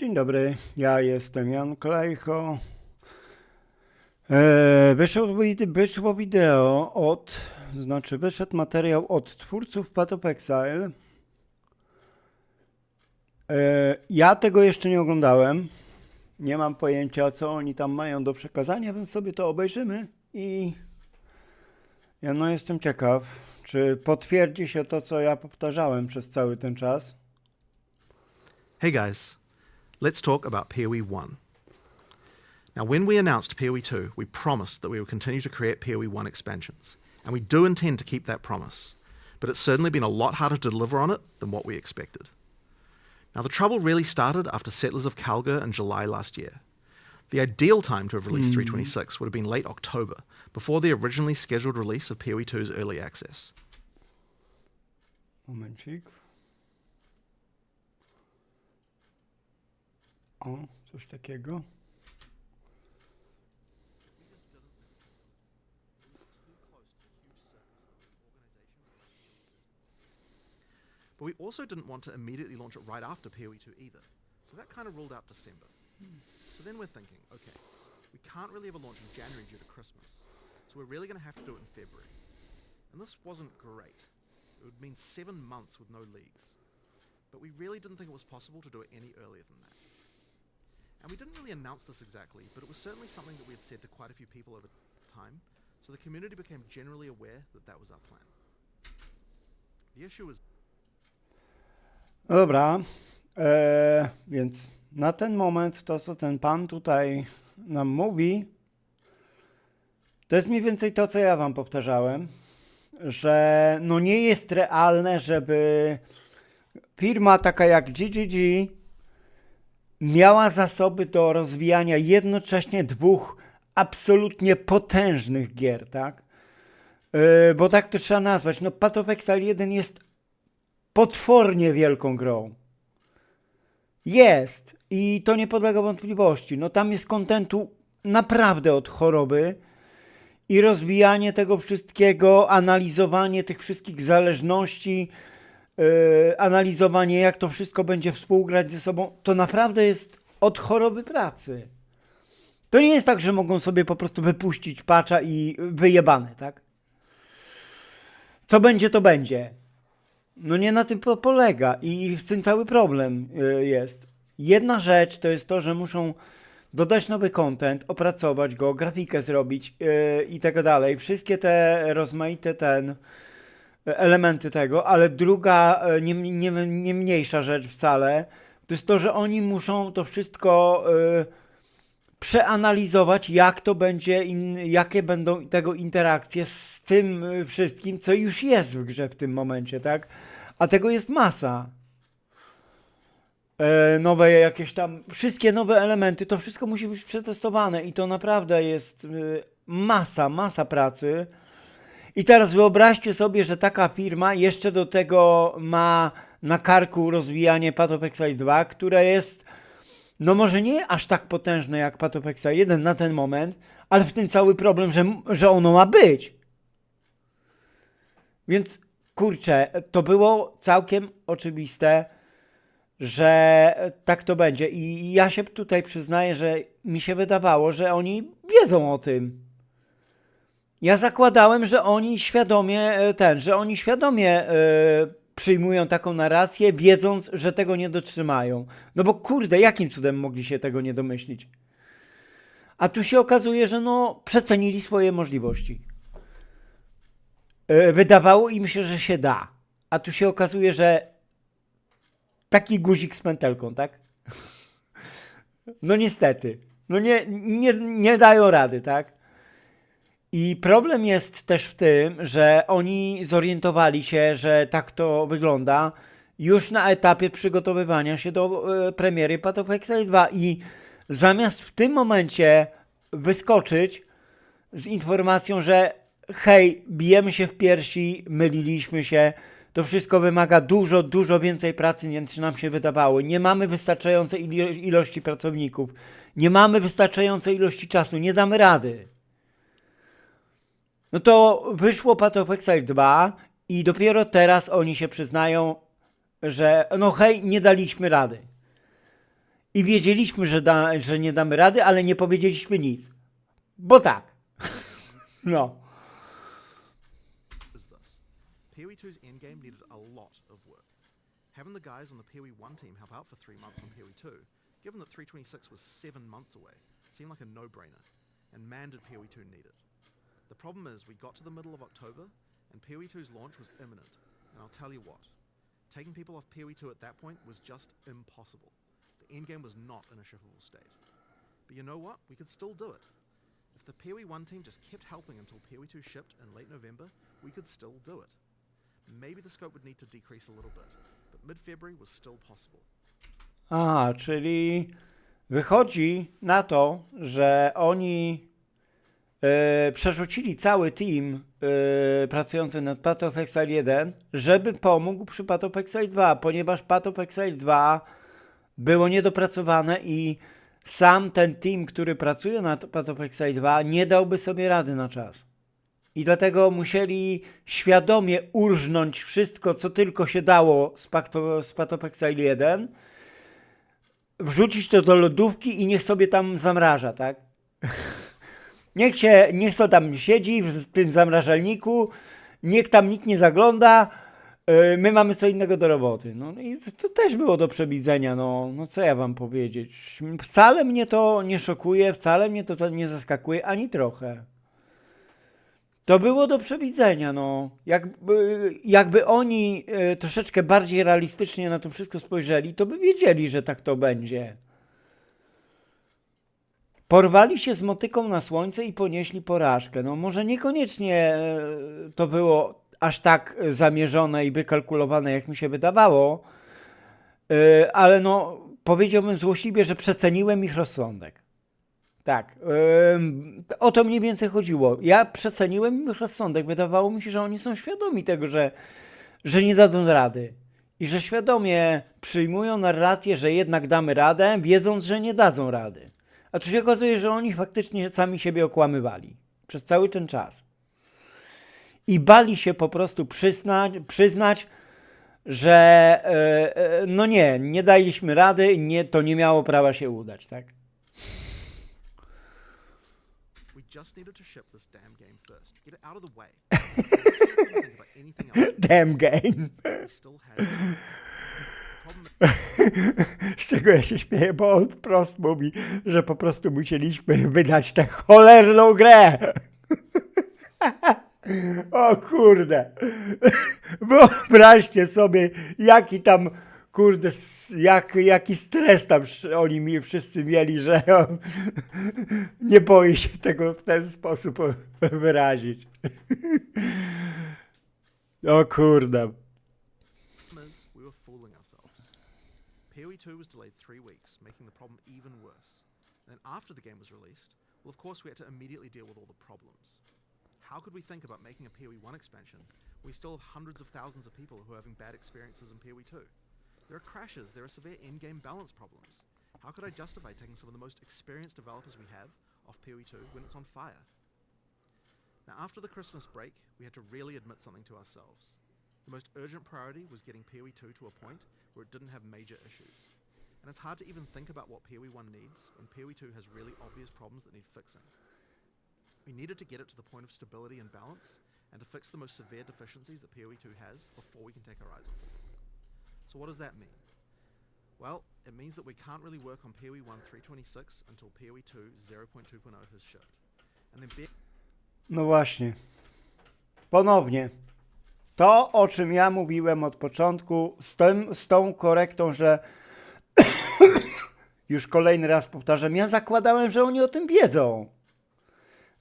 Dzień dobry, ja jestem Jan Klejcho. E, wyszło, wyszło wideo od, znaczy wyszedł materiał od twórców Path of Exile. E, ja tego jeszcze nie oglądałem. Nie mam pojęcia, co oni tam mają do przekazania, więc sobie to obejrzymy i ja no jestem ciekaw, czy potwierdzi się to, co ja powtarzałem przez cały ten czas. Hey guys, let's talk about PoE 1. Now, when we announced PoE 2, we promised that we would continue to create PoE 1 expansions, and we do intend to keep that promise, but it's certainly been a lot harder to deliver on it than what we expected. Now, the trouble really started after Settlers of Calgar in July last year. The ideal time to have released hmm. 326 would have been late October, before the originally scheduled release of PoE 2's early access. Momencik. O, coś takiego. But we also didn't want to immediately launch it right after PoE 2 either. So that kind of ruled out December. So then we're thinking, okay, we can't really have a launch in January due to Christmas. So we're really going to have to do it in February. And this wasn't great. It would mean seven months with no leagues. But we really didn't think it was possible to do it any earlier than that. And we didn't really announce this exactly, but it was certainly something that we had said to quite a few people over time. So the community became generally aware that that was our plan. The issue is No dobra, e, więc na ten moment to, co ten pan tutaj nam mówi, to jest mniej więcej to, co ja wam powtarzałem, że no nie jest realne, żeby firma taka jak GGG miała zasoby do rozwijania jednocześnie dwóch absolutnie potężnych gier, tak? E, bo tak to trzeba nazwać. No Path of Exile 1 jest potwornie wielką grą. Jest i to nie podlega wątpliwości. No tam jest kontentu naprawdę od choroby i rozwijanie tego wszystkiego, analizowanie tych wszystkich zależności, yy, analizowanie jak to wszystko będzie współgrać ze sobą, to naprawdę jest od choroby pracy. To nie jest tak, że mogą sobie po prostu wypuścić patcha i wyjebane, tak? Co będzie, to będzie. No nie na tym polega i w tym cały problem y, jest. Jedna rzecz to jest to, że muszą dodać nowy content, opracować go, grafikę zrobić yy, i tak dalej. Wszystkie te rozmaite ten elementy tego, ale druga, y, nie, nie, nie mniejsza rzecz wcale, to jest to, że oni muszą to wszystko y, przeanalizować, jak to będzie, in, jakie będą tego interakcje z tym y, wszystkim, co już jest w grze w tym momencie, tak? A tego jest masa. E, nowe jakieś tam, wszystkie nowe elementy, to wszystko musi być przetestowane i to naprawdę jest masa, masa pracy. I teraz wyobraźcie sobie, że taka firma jeszcze do tego ma na karku rozwijanie Path of Exile 2, które jest no może nie aż tak potężne jak Path of Exile 1 na ten moment, ale w tym cały problem, że, że ono ma być. Więc kurczę, to było całkiem oczywiste, że tak to będzie. I ja się tutaj przyznaję, że mi się wydawało, że oni wiedzą o tym. Ja zakładałem, że oni świadomie e, ten, że oni świadomie e, przyjmują taką narrację, wiedząc, że tego nie dotrzymają. No bo kurde, jakim cudem mogli się tego nie domyślić? A tu się okazuje, że no przecenili swoje możliwości. E, Wydawało im się, że się da. A tu się okazuje, że taki guzik z pętelką, tak? No niestety. No nie, nie, nie dają rady, tak? I problem jest też w tym, że oni zorientowali się, że tak to wygląda już na etapie przygotowywania się do e, premiery Path of Exile 2 i zamiast w tym momencie wyskoczyć z informacją, że hej, bijemy się w piersi, myliliśmy się, to wszystko wymaga dużo, dużo więcej pracy niż nam się wydawało. Nie mamy wystarczającej ilo- ilości pracowników, nie mamy wystarczającej ilości czasu, nie damy rady. No to wyszło Path of Exile 2 i dopiero teraz oni się przyznają, że no hej, nie daliśmy rady. I wiedzieliśmy, że, da, że nie damy rady, ale nie powiedzieliśmy nic. Bo tak. No. is this. PoE 2's endgame needed a lot of work. Having the guys on the PoE 1 team help out for three months on PoE 2, given that 326 was seven months away, seemed like a no-brainer, and man did PoE 2 need it. The problem is we got to the middle of October, and PoE 2's launch was imminent, and I'll tell you what, taking people off PoE 2 at that point was just impossible. The endgame was not in a shippable state. But you know what? We could still do it. If the PoE 1 team just kept helping until PoE 2 shipped in late November, we could still do it. Maybe the scope would need to decrease a little bit, but mid February was still possible. A, czyli wychodzi na to, że oni e, przerzucili cały team e, pracujący nad Path of Exile 1, żeby pomógł przy Path of Exile 2, ponieważ Path of Exile 2 było niedopracowane i sam ten team, który pracuje nad Path of Exile 2 nie dałby sobie rady na czas. I dlatego musieli świadomie urżnąć wszystko, co tylko się dało z Path of, z Path of Exile 1, wrzucić to do lodówki i niech sobie tam zamraża, tak? Niech się, niech to tam siedzi w tym zamrażalniku, niech tam nikt nie zagląda, yy, my mamy co innego do roboty. No i to- też było do przewidzenia, no, no co ja wam powiedzieć. Wcale mnie to nie szokuje, wcale mnie to nie zaskakuje, ani trochę. To było do przewidzenia, no. Jakby, jakby oni e, troszeczkę bardziej realistycznie na to wszystko spojrzeli, to by wiedzieli, że tak to będzie. Porwali się z motyką na słońce i ponieśli porażkę. No może niekoniecznie e, to było aż tak e, zamierzone i wykalkulowane, jak mi się wydawało, e, ale no powiedziałbym złośliwie, że przeceniłem ich rozsądek. Tak, o to mniej więcej chodziło. Ja przeceniłem ich rozsądek. Wydawało mi się, że oni są świadomi tego, że, że nie dadzą rady. I że świadomie przyjmują narrację, że jednak damy radę, wiedząc, że nie dadzą rady. A tu się okazuje, że oni faktycznie sami siebie okłamywali przez cały ten czas. I bali się po prostu przyznać, przyznać że e, no nie, nie daliśmy rady, nie, to nie miało prawa się udać, tak? Damn game Z czego ja się śmieję, bo on wprost mówi, że po prostu musieliśmy wydać tę cholerną grę. O kurde. Wyobraźcie sobie, jaki tam, kurde, jak, jaki stres tam oni mi wszyscy mieli, że nie boi się tego w ten sposób wyrazić. O kurde. 2 was delayed three weeks, making the problem even worse. Then after the game was released, well, of course, we had to immediately deal with all the problems. How could we think about making a PoE 1 expansion we still have hundreds of thousands of people who are having bad experiences in PoE 2? There are crashes, there are severe in-game balance problems. How could I justify taking some of the most experienced developers we have off PoE 2 when it's on fire? Now, after the Christmas break, we had to really admit something to ourselves. The most urgent priority was getting PoE 2 to a point where it didn't have major issues. And it's hard to even think about what PoE 1 needs when PoE 2 has really obvious problems that need fixing. We needed to get it to the point of stability and balance, and to fix the most severe deficiencies that PoE 2 has before we can take our eyes off it. So, what does that mean? Well, it means that we can't really work on PoE 1 326 until PoE 2 0.2.0 has shipped. And then No właśnie. Ponownie. To, o czym ja mówiłem od początku, z, tym, z tą korektą, że już kolejny raz powtarzam, ja zakładałem, że oni o tym wiedzą.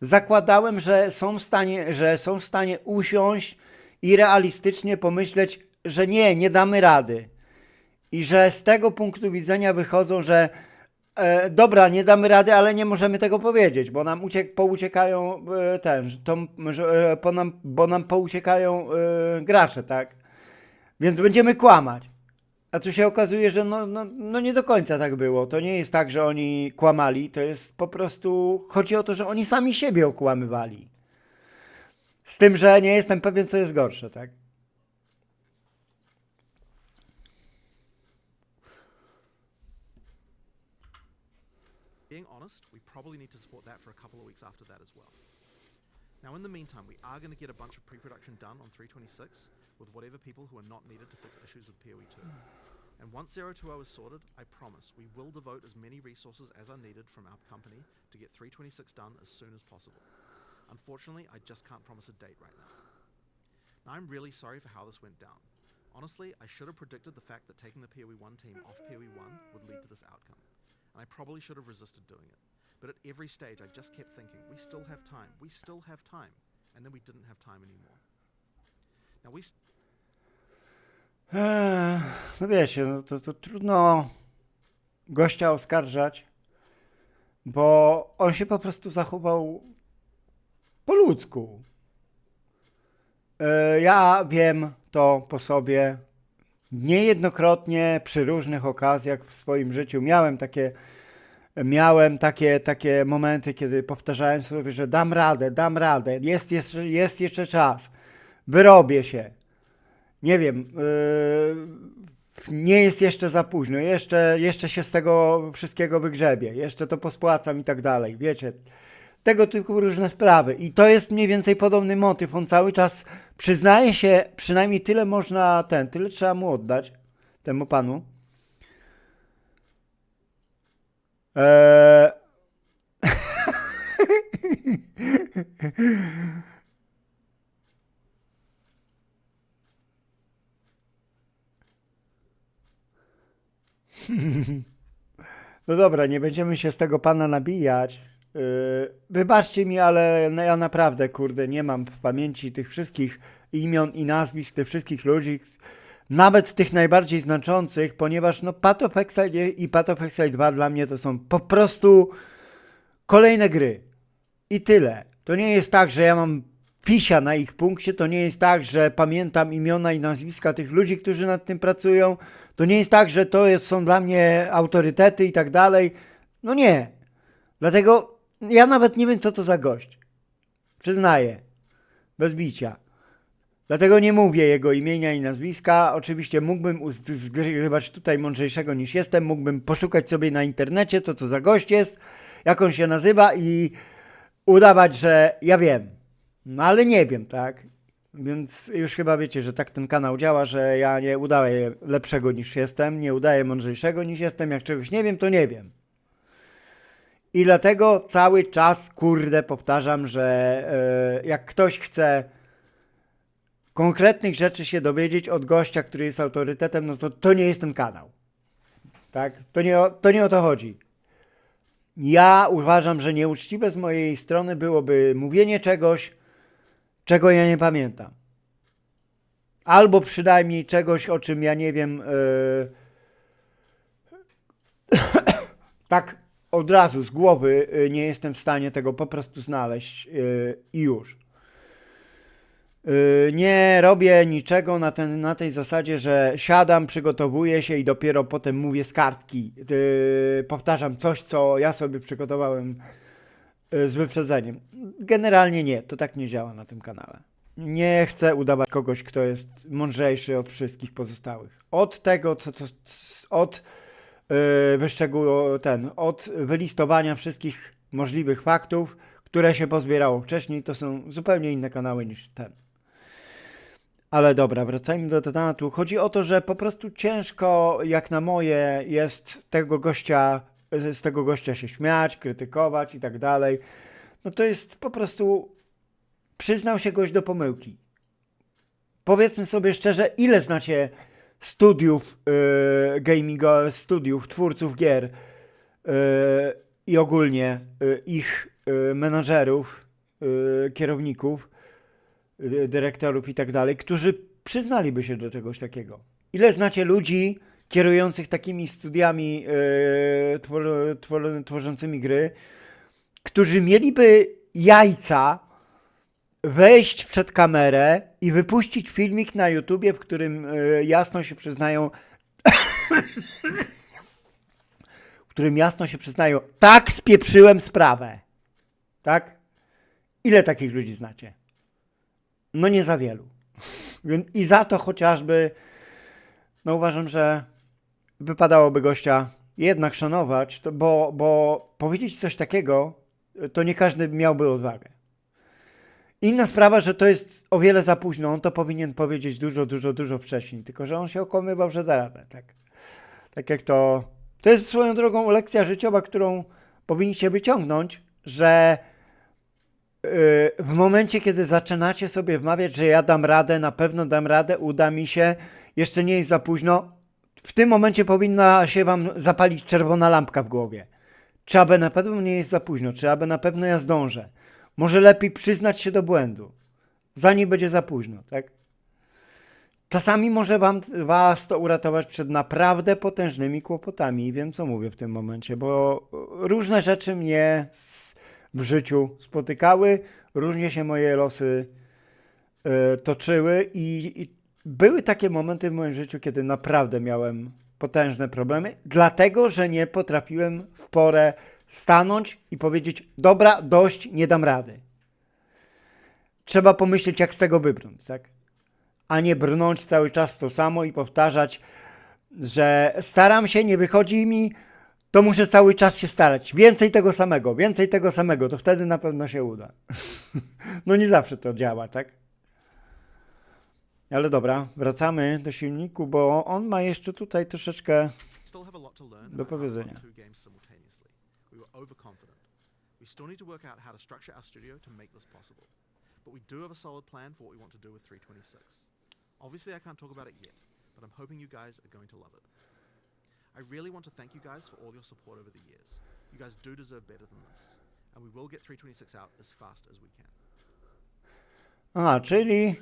Zakładałem, że są w stanie, że są w stanie usiąść i realistycznie pomyśleć, że nie, nie damy rady. I że z tego punktu widzenia wychodzą, że e, dobra, nie damy rady, ale nie możemy tego powiedzieć, bo nam uciek, pouciekają e, ten, e, nam, bo nam pouciekają gracze, tak? Więc będziemy kłamać. A tu się okazuje, że no, no, no nie do końca tak było. To nie jest tak, że oni kłamali, to jest po prostu, chodzi o to, że oni sami siebie okłamywali. Z tym, że nie jestem pewien, co jest gorsze, tak? Probably need to support that for a couple of weeks after that as well. Now, in the meantime, we are going to get a bunch of pre production done on 326 with whatever people who are not needed to fix issues with PoE2. Hmm. And once 020 is sorted, I promise we will devote as many resources as are needed from our company to get 326 done as soon as possible. Unfortunately, I just can't promise a date right now. Now, I'm really sorry for how this went down. Honestly, I should have predicted the fact that taking the PoE1 team off PoE1 would lead to this outcome. And I probably should have resisted doing it. But at every stage, I just kept thinking, we still have time, we still have time. And then we didn't have time anymore. Now, we. Eee, No wiecie, no to, to trudno gościa oskarżać, bo on się po prostu zachował po ludzku. Ja wiem to po sobie. Niejednokrotnie przy różnych okazjach w swoim życiu miałem takie, miałem takie, takie momenty, kiedy powtarzałem sobie, że dam radę, dam radę, jest jeszcze, jest jeszcze czas, wyrobię się nie wiem, yy, nie jest jeszcze za późno, jeszcze, jeszcze się z tego wszystkiego wygrzebie, jeszcze to pospłacam i tak dalej, wiecie. Tego typu różne sprawy. I to jest mniej więcej podobny motyw. On cały czas przyznaje się, przynajmniej tyle można ten, tyle trzeba mu oddać, temu panu. Eee... No dobra, nie będziemy się z tego pana nabijać. Yy, wybaczcie mi, ale no ja naprawdę, kurde, nie mam w pamięci tych wszystkich imion i nazwisk tych wszystkich ludzi, nawet tych najbardziej znaczących, ponieważ no Path of Exile i Path of Exile 2 dla mnie to są po prostu kolejne gry. I tyle. To nie jest tak, że ja mam pisia na ich punkcie, to nie jest tak, że pamiętam imiona i nazwiska tych ludzi, którzy nad tym pracują. To nie jest tak, że to jest, są dla mnie autorytety i tak dalej. No nie. Dlatego ja nawet nie wiem, co to za gość. Przyznaję. Bez bicia. Dlatego nie mówię jego imienia i nazwiska. Oczywiście mógłbym zgrywać tutaj mądrzejszego niż jestem. Mógłbym poszukać sobie na internecie, co to za gość jest, jak on się nazywa i udawać, że ja wiem. No ale nie wiem, tak? Więc już chyba wiecie, że tak ten kanał działa, że ja nie udaję lepszego niż jestem, nie udaję mądrzejszego niż jestem. Jak czegoś nie wiem, to nie wiem. I dlatego cały czas, kurde, powtarzam, że e, jak ktoś chce konkretnych rzeczy się dowiedzieć od gościa, który jest autorytetem, no to to nie jest ten kanał. Tak? To nie o, to nie o to chodzi. Ja uważam, że nieuczciwe z mojej strony byłoby mówienie czegoś, czego ja nie pamiętam. Albo przynajmniej czegoś, o czym ja nie wiem. yy, tak od razu z głowy yy, nie jestem w stanie tego po prostu znaleźć yy, i już. Yy, nie robię niczego na, ten, na tej zasadzie, że siadam, przygotowuję się i dopiero potem mówię z kartki. Yy, powtarzam coś, co ja sobie przygotowałem yy, z wyprzedzeniem. Generalnie nie, to tak nie działa na tym kanale. Nie chcę udawać kogoś, kto jest mądrzejszy od wszystkich pozostałych. Od tego, co to, od wyszczegół, ten, od wylistowania wszystkich możliwych faktów, które się pozbierało wcześniej, to są zupełnie inne kanały niż ten. Ale dobra, wracajmy do tematu. Chodzi o to, że po prostu ciężko, jak na moje, jest tego gościa, z tego gościa się śmiać, krytykować i tak dalej. No to jest po prostu przyznał się gość do pomyłki. Powiedzmy sobie szczerze, ile znacie studiów yy, gamingo, studiów, twórców gier yy, i ogólnie yy, ich yy, menadżerów, yy, kierowników, dyrektorów i tak dalej, którzy przyznaliby się do czegoś takiego. Ile znacie ludzi kierujących takimi studiami yy, twor, twor, tworzącymi gry, którzy mieliby jajca wejść przed kamerę i wypuścić filmik na YouTubie, w którym y, jasno się przyznają, w którym jasno się przyznają, tak spieprzyłem sprawę. Tak? Ile takich ludzi znacie? No nie za wielu. I za to chociażby, no uważam, że wypadałoby gościa jednak szanować, to bo, bo powiedzieć coś takiego, to nie każdy miałby odwagę. Inna sprawa, że to jest o wiele za późno. On to powinien powiedzieć dużo, dużo, dużo wcześniej. Tylko, że on się okłamywał, że da radę. Tak, tak jak to. To jest swoją drogą lekcja życiowa, którą powinniście wyciągnąć, że w momencie, kiedy zaczynacie sobie wmawiać, że ja dam radę, na pewno dam radę, uda mi się, jeszcze nie jest za późno, w tym momencie powinna się wam zapalić czerwona lampka w głowie. Czy aby na pewno nie jest za późno, czy aby na pewno ja zdążę. Może lepiej przyznać się do błędu, zanim będzie za późno, tak? Czasami może wam, was to uratować przed naprawdę potężnymi kłopotami. I wiem, co mówię w tym momencie, bo różne rzeczy mnie s- w życiu spotykały, różnie się moje losy e, toczyły i, i były takie momenty w moim życiu, kiedy naprawdę miałem potężne problemy, dlatego że nie potrafiłem w porę stanąć i powiedzieć: Dobra, dość, nie dam rady. Trzeba pomyśleć, jak z tego wybrnąć, tak? A nie brnąć cały czas w to samo i powtarzać, że staram się, nie wychodzi mi, to muszę cały czas się starać. Więcej tego samego, więcej tego samego, to wtedy na pewno się uda. no nie zawsze to działa, tak? Ale dobra, wracamy do silniku, bo on ma jeszcze tutaj troszeczkę. Do powiedzenia. We still need to work out how to structure our studio to make this possible. But we do have a solid plan for what we want to do with 326. Obviously, I can't talk about it yet, but I'm hoping you guys are going to love it. I really want to thank you guys for all your support over the years. You guys do deserve better than this, and we will get 326 out as fast as we can. A, czyli.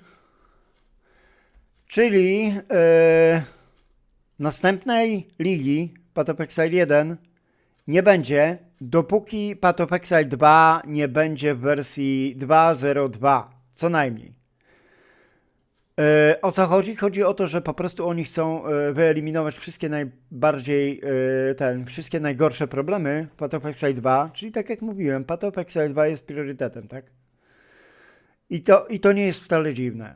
Czyli. e, następnej ligi Patopexile 1 nie będzie, dopóki Patopexile 2 nie będzie w wersji 2.02. Co najmniej. E, o co chodzi? Chodzi o to, że po prostu oni chcą e, wyeliminować wszystkie najbardziej, e, ten, wszystkie najgorsze problemy w Patopexile 2, czyli tak jak mówiłem, Patopexile 2 jest priorytetem, tak? I to, I to nie jest wcale dziwne.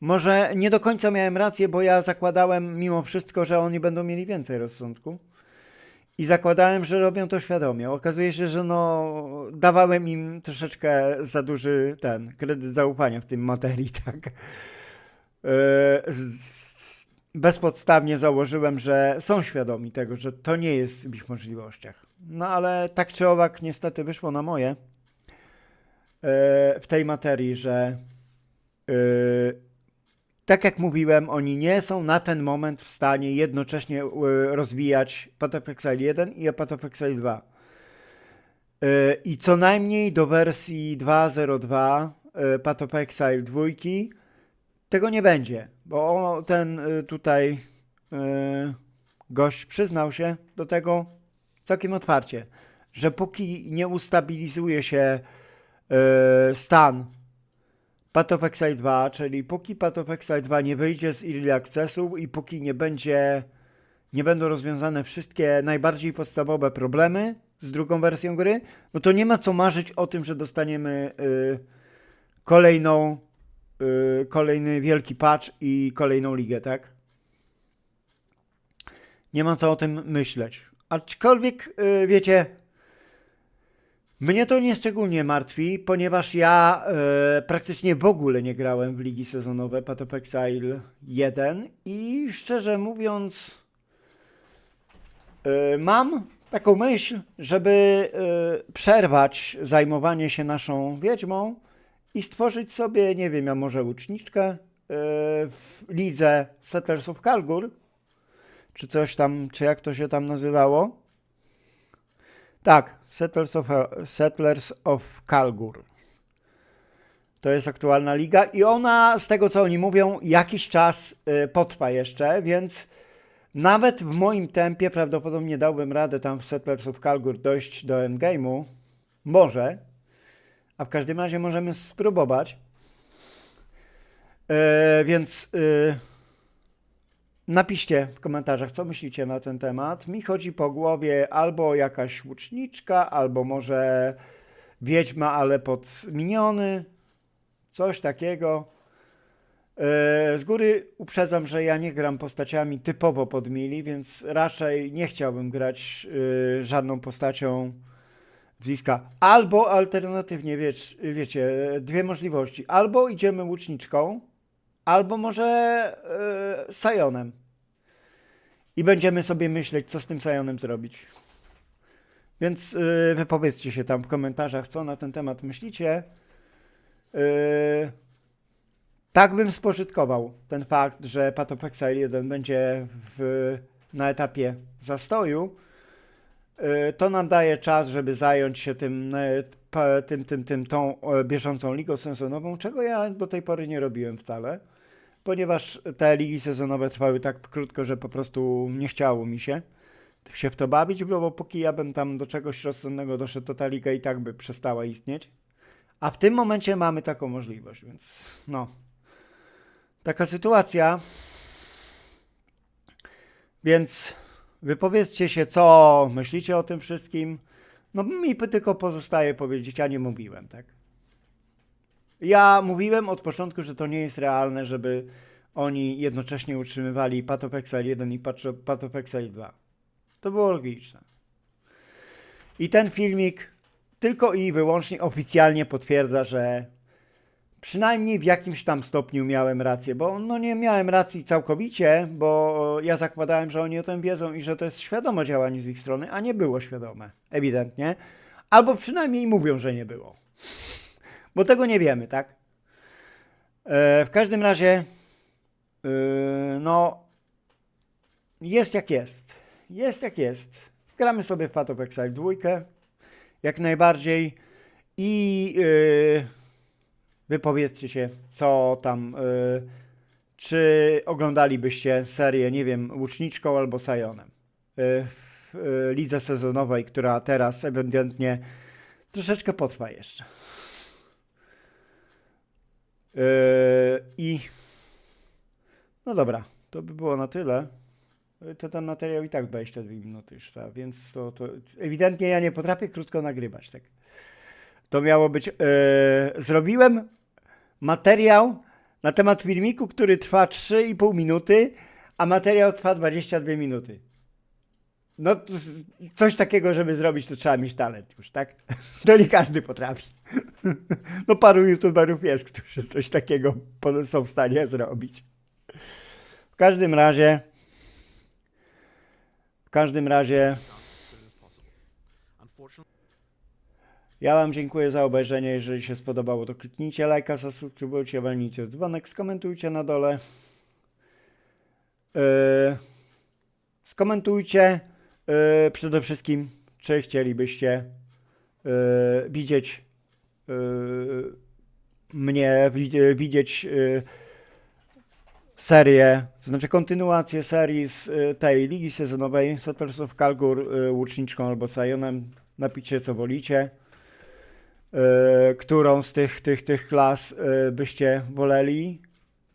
Może nie do końca miałem rację, bo ja zakładałem mimo wszystko, że oni będą mieli więcej rozsądku. I zakładałem, że robią to świadomie. Okazuje się, że no, dawałem im troszeczkę za duży ten kredyt zaufania w tym materii, tak. E, Bezpodstawnie założyłem, że są świadomi tego, że to nie jest w ich możliwościach. No ale tak czy owak, niestety wyszło na moje e, w tej materii, że e, tak jak mówiłem, oni nie są na ten moment w stanie jednocześnie e, rozwijać Patopexile 1 i Patopexile 2. E, I co najmniej do wersji 2.02 e, Patopexile 2 tego nie będzie, bo ten e, tutaj gość przyznał się do tego całkiem otwarcie, że póki nie ustabilizuje się stan Patopexile 2, czyli póki Patopexile 2 nie wyjdzie z Early Accessu i póki nie będzie, nie będą rozwiązane wszystkie najbardziej podstawowe problemy z drugą wersją gry, no to nie ma co marzyć o tym, że dostaniemy y, kolejną, y, kolejny wielki patch i kolejną ligę, tak? Nie ma co o tym myśleć. Aczkolwiek, y, wiecie, mnie to nieszczególnie martwi, ponieważ ja e, praktycznie w ogóle nie grałem w ligi sezonowe Patopexile 1 i szczerze mówiąc e, mam taką myśl, żeby e, przerwać zajmowanie się naszą wiedźmą i stworzyć sobie, nie wiem, ja może łuczniczkę e, w lidze Settlers of Kalgur, czy coś tam, czy jak to się tam nazywało. Tak, Settlers of, Settlers of Kalgur. To jest aktualna liga i ona, z tego co oni mówią, jakiś czas y, potrwa jeszcze, więc nawet w moim tempie prawdopodobnie dałbym radę tam w Settlers of Kalgur dojść do endgame'u. Może. A w każdym razie możemy spróbować. E, więc y, Napiszcie w komentarzach, co myślicie na ten temat. Mi chodzi po głowie albo jakaś łuczniczka, albo może wiedźma, ale pod miniony. Coś takiego. E, Z góry uprzedzam, że ja nie gram postaciami typowo pod mili, więc raczej nie chciałbym grać e, żadną postacią bliska. Albo alternatywnie, wiecie, dwie możliwości. Albo idziemy łuczniczką, albo może e, Sajonem. I będziemy sobie myśleć, co z tym Sajonem zrobić. Więc e, wypowiedzcie się tam w komentarzach, co na ten temat myślicie. E, tak bym spożytkował ten fakt, że Patopexile 1 będzie w, na etapie zastoju. Y, To nam daje czas, żeby zająć się tym, tym, tym, tym tą bieżącą ligą sezonową, czego ja do tej pory nie robiłem wcale, ponieważ te ligi sezonowe trwały tak krótko, że po prostu nie chciało mi się się w to bawić, bo póki ja bym tam do czegoś rozsądnego doszedł, to ta liga i tak by przestała istnieć. A w tym momencie mamy taką możliwość, więc no. Taka sytuacja. Więc wypowiedzcie się, co myślicie o tym wszystkim. No mi tylko pozostaje powiedzieć, ja nie mówiłem, tak? Ja mówiłem od początku, że to nie jest realne, żeby oni jednocześnie utrzymywali Patopexel 1 i Patopexel 2. To było logiczne. I ten filmik tylko i wyłącznie oficjalnie potwierdza, że przynajmniej w jakimś tam stopniu miałem rację, bo no nie miałem racji całkowicie, bo ja zakładałem, że oni o tym wiedzą i że to jest świadome działanie z ich strony, a nie było świadome, ewidentnie. Albo przynajmniej mówią, że nie było. Bo tego nie wiemy, tak? E, w każdym razie, e, no, jest jak jest. Jest jak jest. Gramy sobie w Path of Exile 2, jak najbardziej i yy, wypowiedzcie się, co tam, yy, czy oglądalibyście serię, nie wiem, Łuczniczką albo Sajonem yy, w lidze sezonowej, która teraz ewidentnie troszeczkę potrwa jeszcze. Yy, I no dobra, to by było na tyle. To ten materiał i tak 22 minuty już trwa, więc to, to ewidentnie ja nie potrafię krótko nagrywać. Tak. To miało być. e, zrobiłem materiał na temat filmiku, który trwa 3,5 minuty, a materiał trwa 22 minuty. No, coś takiego, żeby zrobić, to trzeba mieć talent już, tak? To nie każdy potrafi. No, paru youtuberów jest, którzy coś takiego są w stanie zrobić. W każdym razie. W każdym razie. Ja Wam dziękuję za obejrzenie. Jeżeli się spodobało, to kliknijcie lajka, zasubskrybujcie, walnijcie dzwonek, skomentujcie na dole. Yy, skomentujcie yy, przede wszystkim, czy chcielibyście yy, widzieć mnie, widz- widzieć yy, serię, znaczy kontynuację serii z y, tej ligi sezonowej Settlers of Kalgur y, łuczniczką albo Sajonem. Napiszcie co wolicie. Y, którą z tych, tych, tych klas y, byście woleli?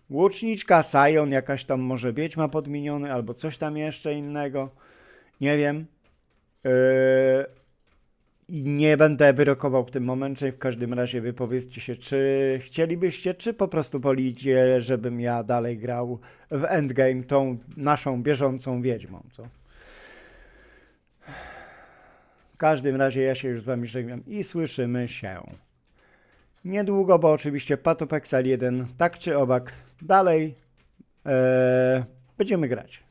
Łuczniczka, Sajon, jakaś tam może wiedźma podmieniony albo coś tam jeszcze innego. Nie wiem. I nie będę wyrokował w tym momencie. W każdym razie wypowiedzcie się, czy chcielibyście, czy po prostu wolicie, żebym ja dalej grał w Endgame tą naszą bieżącą wiedźmą, co? W każdym razie ja się już z wami żegnam i słyszymy się niedługo, bo oczywiście Patopexal 1 tak czy owak dalej e, będziemy grać.